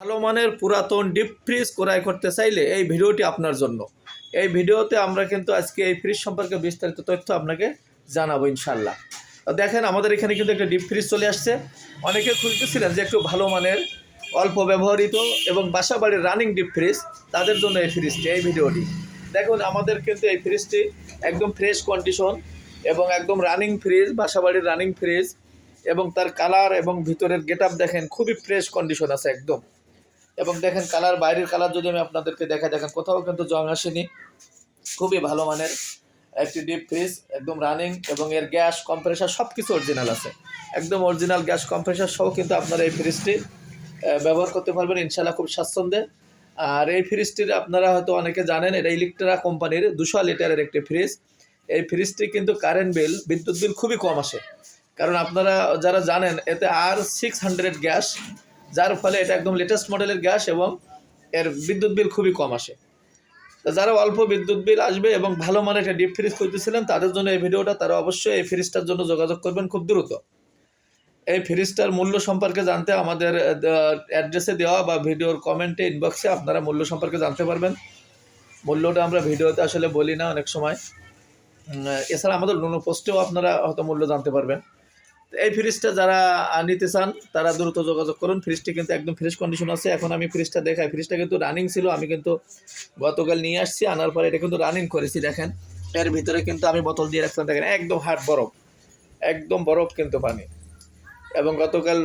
ভালো মানের পুরাতন ডিপ ফ্রিজ ক্রয় করতে চাইলে এই ভিডিওটি আপনার জন্য। এই ভিডিওতে আমরা কিন্তু আজকে এই ফ্রিজ সম্পর্কে বিস্তারিত তথ্য আপনাকে জানাব ইনশাল্লাহ দেখেন, আমাদের এখানে কিন্তু একটা ডিপ ফ্রিজ চলে আসছে। অনেকে খুঁজতেছিলেন যে একটু ভালো মানের অল্প ব্যবহৃত এবং বাসা বাড়ির রানিং ডিপ ফ্রিজ তাদের জন্য এই ফ্রিজটি এই ভিডিওটি। দেখুন, আমাদের কিন্তু এই ফ্রিজটি একদম ফ্রেশ কন্ডিশন এবং একদম রানিং ফ্রিজ বাসা বাড়ির রানিং ফ্রিজ এবং তার কালার এবং ভিতরের গেট দেখেন, খুবই ফ্রেশ কন্ডিশন আছে একদম। এবং দেখেন কালার, বাইরের কালার যদি আমি আপনাদেরকে দেখা দেখেন কোথাও কিন্তু জং আসেনি। খুবই ভালো মানের একটি ডিপ ফ্রিজ একদম রানিং এবং এর গ্যাস কম্প্রেসার সব কিছু অরিজিনাল আছে। একদম অরিজিনাল গ্যাস কম্প্রেসার সহ কিন্তু আপনারা এই ফ্রিজটি ব্যবহার করতে পারবেন ইনশাল্লাহ খুব স্বাচ্ছন্দ্যে। আর এই ফ্রিজটির আপনারা হয়তো অনেকে জানেন, এটা ইলেকট্রা কোম্পানির দুশো লিটারের একটি ফ্রিজ এই ফ্রিজটি কিন্তু কারেন্ট বিল বিদ্যুৎ বিল খুবই কম আসে। কারণ আপনারা যারা জানেন, এতে আর সিক্স হান্ড্রেড গ্যাস যার ফলে এটা একদম লেটেস্ট মডেলের গ্যাস এবং এর বিদ্যুৎ বিল খুবই কম আসে। যারা অল্প বিদ্যুৎ বিল আসবে এবং ভালো মানের একটা ডিপ ফ্রিজ খুঁজতেছিলেন, তাদের জন্য এই ভিডিওটা তারা অবশ্যই এই ফ্রিজটার জন্য যোগাযোগ করবেন খুব দ্রুত। এই ফ্রিজটার মূল্য সম্পর্কে জানতে আমাদের অ্যাড্রেসে দেওয়া বা ভিডিওর কমেন্টে ইনবক্সে আপনারা মূল্য সম্পর্কে জানতে পারবেন। মূল্যটা আমরা ভিডিওতে আসলে বলি না অনেক সময়। এছাড়া আমাদের লোনো পোস্টেও আপনারা হয়তো মূল্য জানতে পারবেন। এই ফ্রিজটা যারা নিতে চান, তারা দ্রুত যোগাযোগ করুন। ফ্রিজটি কিন্তু একদম ফ্রেশ কন্ডিশন আছে। এখন আমি ফ্রিজটা দেখাই। ফ্রিজটা কিন্তু রানিং ছিল। আমি কিন্তু গতকাল নিয়ে আসছি। আনার পরে এটা কিন্তু রানিং করেছি, দেখেন। এর ভিতরে কিন্তু আমি বোতল দিয়ে রাখলাম, দেখেন। একদম হার্ড বরফ। একদম বরফ কিন্তু পানি। এবং গতকাল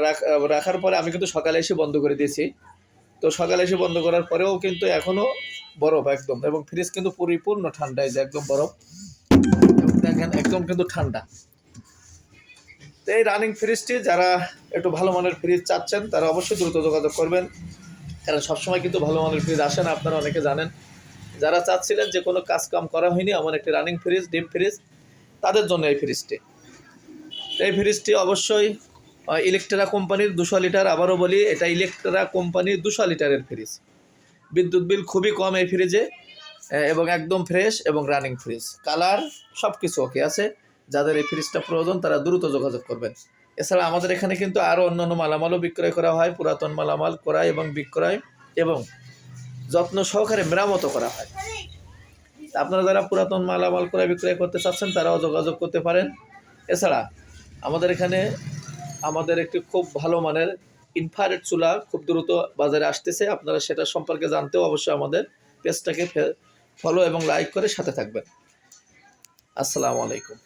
রাখ- রাখার পরে আমি কিন্তু সকালে এসে বন্ধ করে দিয়েছি। তো সকালে এসে বন্ধ করার পরেও কিন্তু এখনও বরফ একদম। এবং ফ্রিজ কিন্তু পরিপূর্ণ ঠান্ডা যে একদম বরফ। দেখেন, একদম কিন্তু ঠান্ডা। এই রানিং ফ্রিজটি যারা একটু ভালো মানের ফ্রিজ চাচ্ছেন, তারা অবশ্যই দ্রুত যোগাযোগ করবেন। কারণ সবসময় কিন্তু ভালো মানের ফ্রিজ আসে না, আপনারা অনেকে জানেন। যারা চাচ্ছিলেন যে কোনো কাজ কাম করা হয়নি, এমন একটি রানিং ফ্রিজ ডিপ ফ্রিজ তাদের জন্য এই ফ্রিজটি এই ফ্রিজটি অবশ্যই ইলেকট্রা কোম্পানির দুশো লিটার, আবারও বলি, এটা ইলেকট্রা কোম্পানির দুশো লিটারের ফ্রিজ বিদ্যুৎ বিল খুবই কম এই ফ্রিজে এবং একদম ফ্রেশ এবং রানিং ফ্রিজ কালার সব কিছু ওকে আছে। যাদের এই ফ্রিজটা প্রয়োজন, তারা দ্রুত যোগাযোগ করবেন। এছাড়া আমাদের এখানে কিন্তু আরও অন্যান্য মালামালও বিক্রয় করা হয়, পুরাতন মালামাল, ক্রয় এবং বিক্রয় এবং যত্ন সহকারে মেরামতো করা হয়। আপনারা যারা পুরাতন মালামাল ক্রয় বিক্রয় করতে চাচ্ছেন, তারাও যোগাযোগ করতে পারেন। এছাড়া আমাদের এখানে, আমাদের একটি খুব ভালো মানের ইনফ্রারেড চুলা খুব দ্রুত বাজারে আসতেছে। আপনারা সেটা সম্পর্কে জানতেও অবশ্যই আমাদের পেজটাকে ফলো এবং লাইক করে সাথে থাকবেন। আসসালামু আলাইকুম।